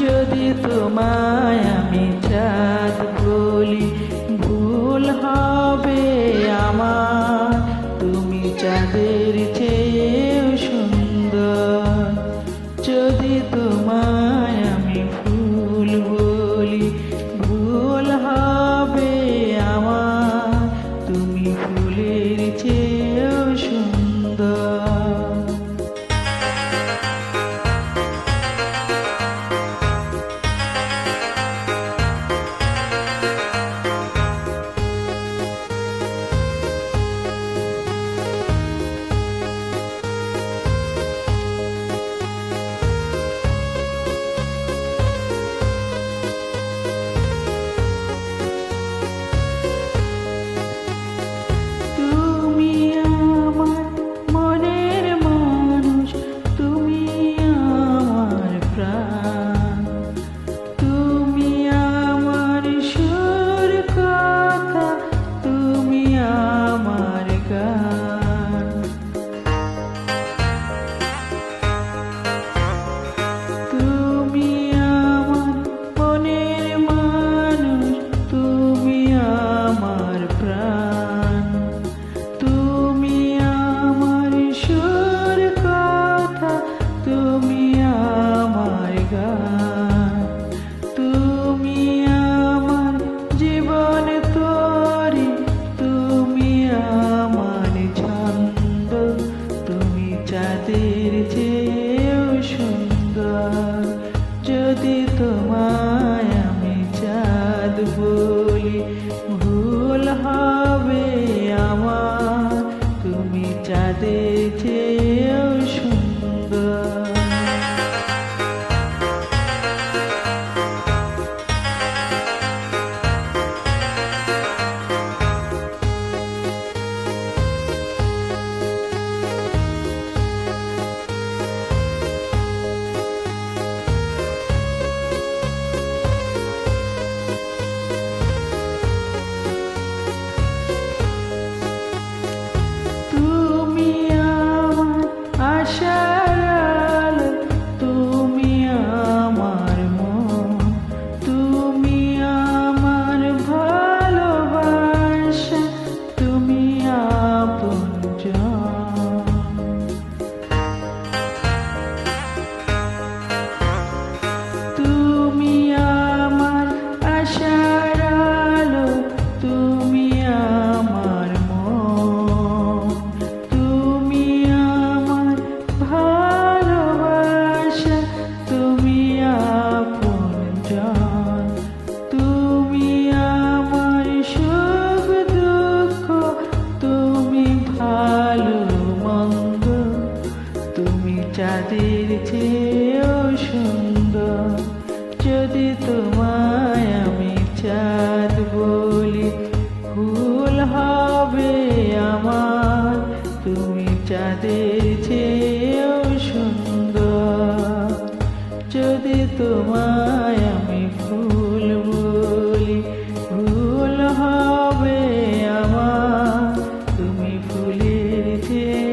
যদি তোমায় আমি চাঁদ বলি ভুল হবে আমার। তুমি চাঁদের চেয়ে চাঁদের চেয়েও সুন্দর। যদি তোমায় আমি চাঁদ বলি, ফুল হবে আমার। তুমি চাঁদের চেয়েও সুন্দর। যদি তোমায় আমি ফুল বলি, ফুল হবে আমার। তুমি ফুলের চেয়ে